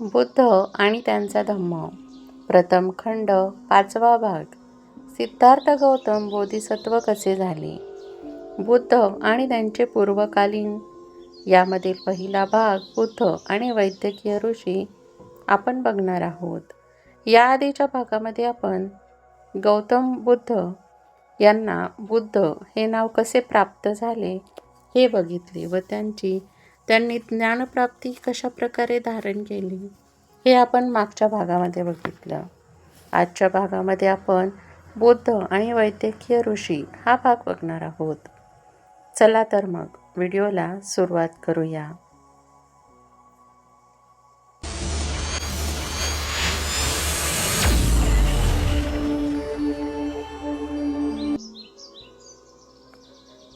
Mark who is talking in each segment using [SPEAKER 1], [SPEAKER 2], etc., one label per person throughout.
[SPEAKER 1] बुद्ध आणि त्यांचा धम्म. प्रथम खंड पाचवा भाग. सिद्धार्थ गौतम बोधिसत्व कसे झाले? बुद्ध आणि त्यांचे पूर्वकालीन. यामधील पहिला भाग बुद्ध आणि वैद्यकीय ऋषी आपण बघणार आहोत. या आधीच्या भागामध्ये आपण गौतम बुद्ध यांना बुद्ध हे नाव कसे प्राप्त झाले हे बघितले व त्यांची त्यांनी ज्ञानप्राप्ती कशा प्रकारे धारण केली? हे आपण मागच्या भागामध्ये बघितलं. आजच्या भागामध्ये आपण बुद्ध आणि वैद्यकीय ऋषी हा भाग बघणार आहोत. चला तर मग व्हिडिओला सुरुवात करूया.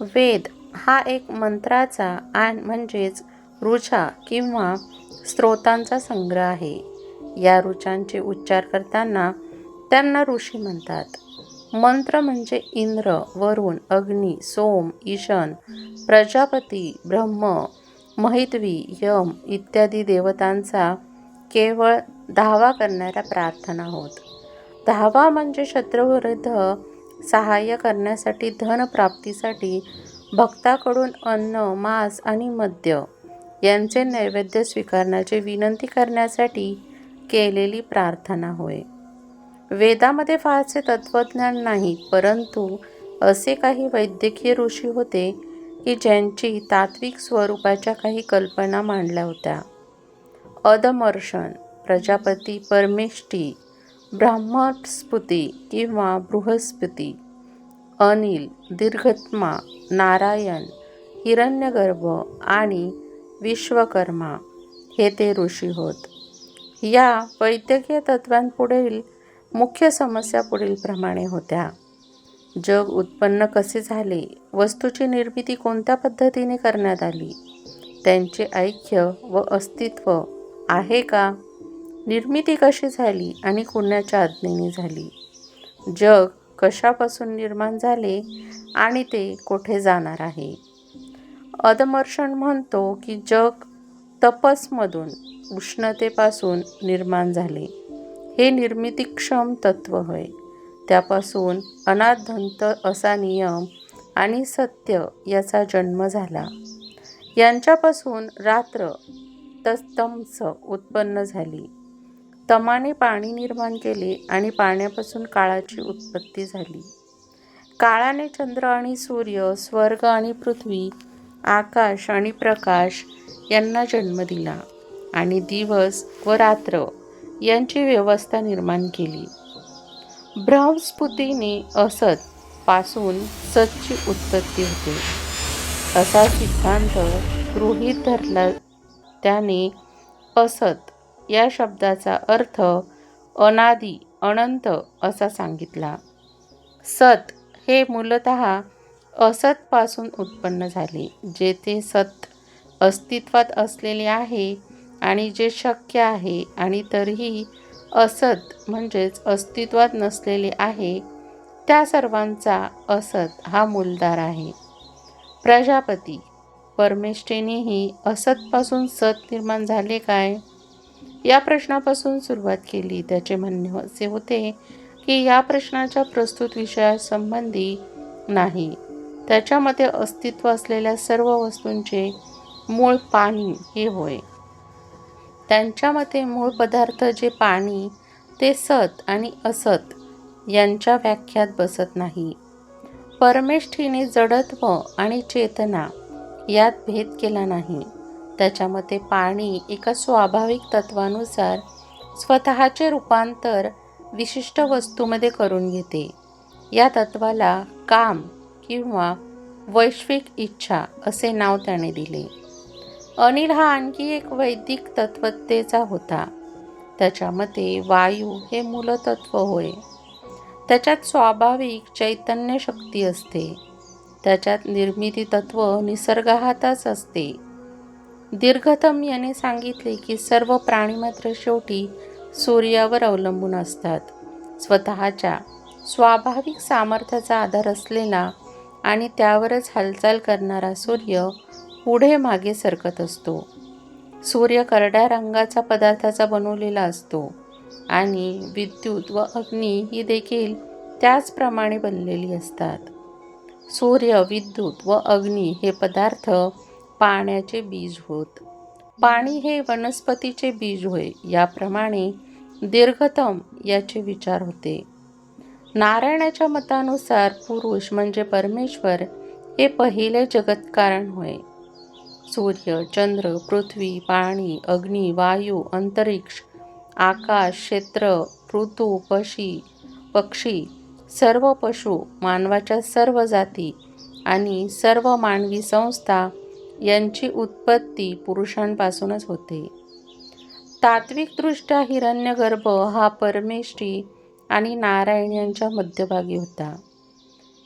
[SPEAKER 1] वेद हा एक मंत्राचा आणि म्हणजेच ऋचा किंवा स्त्रोतांचा संग्रह आहे. या ऋचांचे उच्चार करताना त्यांना ऋषी म्हणतात. मंत्र म्हणजे इंद्र वरुण अग्नी सोम ईशन प्रजापती ब्रह्म महितवी यम इत्यादी देवतांचा केवळ धावा करणाऱ्या प्रार्थना होत. धावा म्हणजे शत्रूविरुद्ध सहाय्य करण्यासाठी धनप्राप्तीसाठी भक्ताकडून अन्न मांस आणि मद्य यांचे नैवेद्य स्वीकारण्याची विनंती करण्यासाठी केलेली प्रार्थना होय. वेदामध्ये फारसे तत्त्वज्ञान नाही परंतु असे काही वैद्यकीय ऋषी होते की ज्यांची तात्विक स्वरूपाच्या काही कल्पना मांडल्या होत्या. अदमर्शन प्रजापती परमेष्टी ब्राह्मस्फुती किंवा बृहस्पती अनिल दीर्घत्मा नारायण हिरण्यगर्भ आणि विश्वकर्मा हे ते ऋषी होत. या वैद्यकीय तत्वांपुढील मुख्य समस्या पुढीलप्रमाणे होत्या. जग उत्पन्न कसे झाले वस्तूची निर्मिती कोणत्या पद्धतीने करण्यात आली त्यांचे ऐक्य व अस्तित्व आहे का निर्मिती कशी झाली आणि कुणाच्या आज्ञेने झाली. जग कशापासून निर्माण झाले आणि ते कोठे जाणार आहे? अदमर्शन म्हणतो की जग तपसमधून उष्णतेपासून निर्माण झाले. हे निर्मितीक्षम तत्व होय. त्यापासून अनाधंत असा नियम आणि सत्य याचा जन्म झाला. यांच्यापासून रात्र तस्तमस उत्पन्न झाली. तमाने पाणी निर्माण केले आणि पाण्यापासून काळाची उत्पत्ती झाली. काळाने चंद्र आणि सूर्य स्वर्ग आणि पृथ्वी आकाश आणि प्रकाश यांना जन्म दिला आणि दिवस व रात्र यांची व्यवस्था निर्माण केली. ब्रह्मस्फुतीने असत पासून सतची उत्पत्ती होते. असा सिद्धांत गृहीत धरला त्याने असत या शब्दाचा अर्थ अनादी अनंत असा सांगितला. सत हे मूलत असतपासून उत्पन्न झाले जेथे सत अस्तित्वात असलेले आहे आणि जे शक्य आहे आणि तरीही असत म्हणजेच अस्तित्वात नसलेले आहे त्या सर्वांचा असत हा मूलदार आहे. प्रजापती परमेष्ठेनेही असतपासून सत निर्माण झाले काय? या प्रश्नापासून सुरुवात केली. त्याचे म्हणणे असे होते की या प्रश्नाच्या प्रस्तुत विषयासंबंधी नाही. त्याच्यामध्ये अस्तित्व असलेल्या सर्व वस्तूंचे मूळ पाणी हे होय. त्यांच्या मते मूळ पदार्थ जे पाणी ते सत आणि असत यांच्या व्याख्यात बसत नाही. परमेष्ठीने जडत्व आणि चेतना यात भेद केला नाही. त्याच्यामध्ये पाणी एका स्वाभाविक तत्वानुसार स्वतःचे रूपांतर विशिष्ट वस्तूमध्ये करून घेते. या तत्वाला काम किंवा वैश्विक इच्छा असे नाव त्याने दिले. अनिल हा आणखी एक वैदिक तत्वतेचा होता. त्याच्यामध्ये वायू हे मूलतत्व होय. त्याच्यात स्वाभाविक चैतन्य शक्ती असते. त्याच्यात निर्मिती तत्व निसर्गाहातच असते. दीर्घतम याने सांगितले की सर्व प्राणी मात्र शेवटी सूर्यावर अवलंबून असतात. स्वतःच्या स्वाभाविक सामर्थ्याचा आधार असलेला आणि त्यावरच हालचाल करणारा सूर्य पुढे मागे सरकत असतो. सूर्य करड्या रंगाचा पदार्थाचा बनवलेला असतो आणि विद्युत व अग्नी ही देखील त्याचप्रमाणे बनलेली असतात. सूर्य विद्युत व अग्नी हे पदार्थ पाण्याचे बीज होत. पाणी हे वनस्पतीचे बीज होय याप्रमाणे दीर्घतम याचे विचार होते. नारायणाच्या मतानुसार पुरुष म्हणजे परमेश्वर हे पहिले जगतकारण होय. सूर्य चंद्र पृथ्वी पाणी अग्नी वायू अंतरिक्ष आकाश क्षेत्र ऋतू पशी पक्षी सर्व पशु मानवाच्या सर्व जाती आणि सर्व मानवी संस्था यांची उत्पत्ती पुरुषांपासूनच होते. तात्विकदृष्ट्या हिरण्यगर्भ हा परमेष्ठी आणि नारायण यांच्या मध्यभागी होता.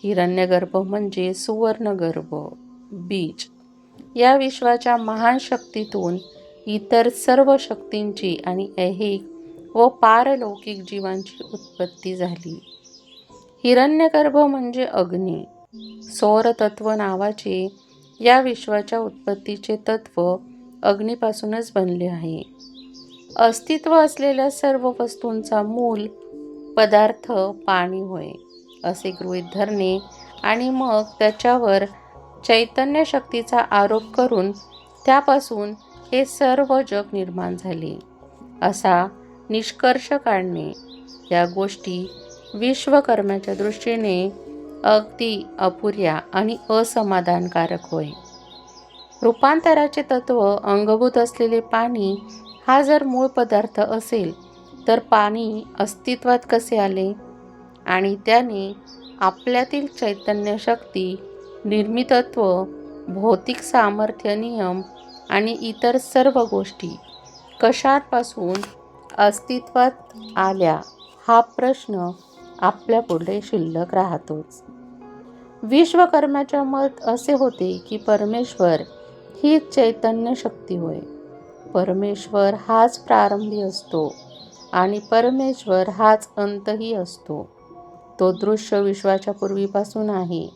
[SPEAKER 1] हिरण्यगर्भ म्हणजे सुवर्णगर्भ बीज. या विश्वाच्या महान शक्तीतून इतर सर्व शक्तींची आणि ऐहिक व पारलौकिक जीवांची उत्पत्ती झाली. हिरण्यगर्भ म्हणजे अग्नी. सौरतत्व नावाचे या विश्वाच्या उत्पत्तीचे तत्व अग्नीपासूनच बनले आहे. अस्तित्व असलेल्या सर्व वस्तूंचा मूल पदार्थ पाणी होय असे गृहीत धरणे आणि मग त्याच्यावर चैतन्य शक्तीचा आरोप करून त्यापासून हे सर्व जग निर्माण झाले. असा निष्कर्ष काढणे या गोष्टी विश्वकर्माच्या दृष्टीने अगदी अपुऱ्या आणि असमाधानकारक होय. रूपांतराचे तत्व अंगभूत असलेले पाणी हा जर मूळ पदार्थ असेल तर पाणी अस्तित्वात कसे आले? आणि त्याने आपल्यातील चैतन्य शक्ती निर्मितत्व भौतिक सामर्थ्य नियम आणि इतर सर्व गोष्टी कशापासून अस्तित्वात आल्या? हा प्रश्न आपल्या पुढे शिल्लक राहतोच. विश्वकर्माच्या मत असे होते की परमेश्वर ही चैतन्य शक्ती होय. परमेश्वर हाच प्रारंभी असतो आणि परमेश्वर हाच अंतही असतो. तो दृश्य विश्वाच्या पूर्वीपासून आहे.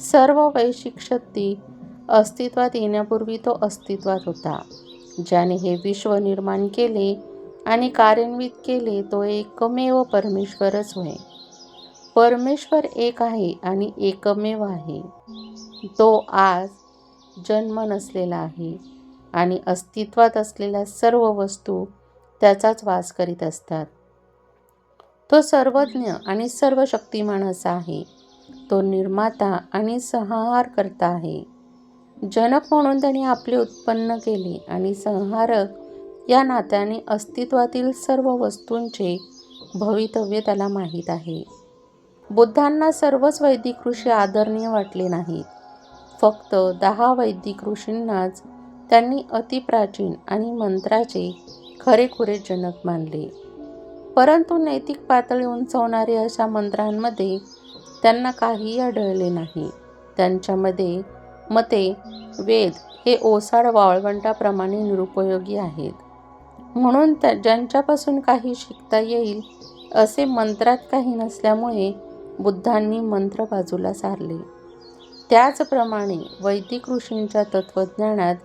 [SPEAKER 1] सर्व वैशिक शक्ती अस्तित्वात येण्यापूर्वी तो अस्तित्वात होता. ज्याने हे विश्व निर्माण केले आणि कार्यान्वित केले तो एकमेव परमेश्वरच होय. परमेश्वर एक आहे आणि एकमेव आहे. तो आज जन्म नसलेला आहे आणि अस्तित्वात असलेल्या सर्व वस्तू त्याचाच वास करीत असतात. तो सर्वज्ञ आणि सर्व शक्तिमान असा आहे. तो निर्माता आणि संहार करता आहे. जनक म्हणून त्याने आपले उत्पन्न केले आणि संहारक या नात्याने अस्तित्वातील सर्व वस्तूंचे भवितव्य त्याला माहीत आहे. बुद्धांना सर्वच वैदिक ऋषी आदरणीय वाटले नाहीत. फक्त दहा वैदिक ऋषींनाच त्यांनी अतिप्राचीन आणि मंत्राचे खरेखुरे जनक मानले. परंतु नैतिक पातळी उंचवणारे अशा मंत्रांमध्ये त्यांना काहीही आढळले नाही. त्यांच्यामध्ये मते वेद हे ओसाड वाळवंटाप्रमाणे निरुपयोगी आहेत. म्हणून त्या ज्यांच्यापासून काही शिकता येईल असे मंत्रात काही नसल्यामुळे बुद्धांनी मंत्र बाजूला सारले. त्याचप्रमाणे वैदिक ऋषींच्या तत्त्वज्ञानात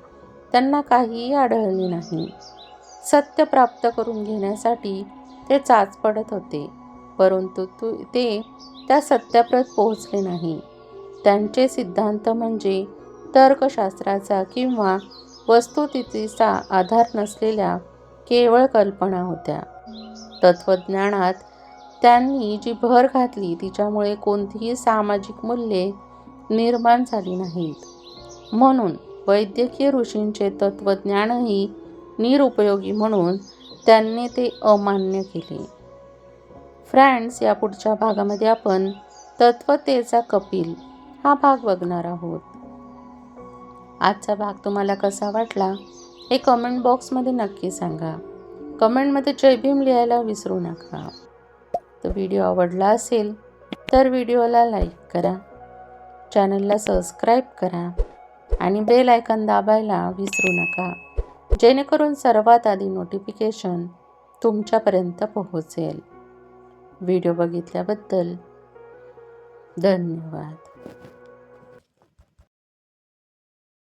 [SPEAKER 1] त्यांना काहीही आढळले नाही. सत्य प्राप्त करून घेण्यासाठी ते चाच पडत होते परंतु तु ते त्या सत्याप्रत पोहोचले नाही. त्यांचे सिद्धांत म्हणजे तर्कशास्त्राचा किंवा वस्तुस्थितीचा आधार नसलेल्या केवळ कल्पना होत्या. तत्त्वज्ञानात त्यांनी जी भर घातली तिच्यामुळे कोणतीही सामाजिक मूल्ये निर्माण झाली नाहीत. म्हणून वैद्यकीय ऋषींचे तत्त्वज्ञानही निरुपयोगी म्हणून त्यांनी ते अमान्य केले. फ्रेंड्स या पुढच्या भागामध्ये आपण तत्वतेचा कपिल हा भाग बघणार आहोत. आजचा भाग तुम्हाला कसा वाटला हे कमेंट बॉक्समध्ये नक्की सांगा. कमेंटमध्ये जय भीम लिहायला विसरू नका. तो व्हिडिओ आवडला असेल तर व्हिडिओला लाईक करा. चॅनलला सबस्क्राईब करा आणि बेल आयकन दाबायला विसरू नका. जेणेकरून सर्वात आधी नोटिफिकेशन तुमच्यापर्यंत पोहोचेल. व्हिडिओ बघितल्याबद्दल धन्यवाद.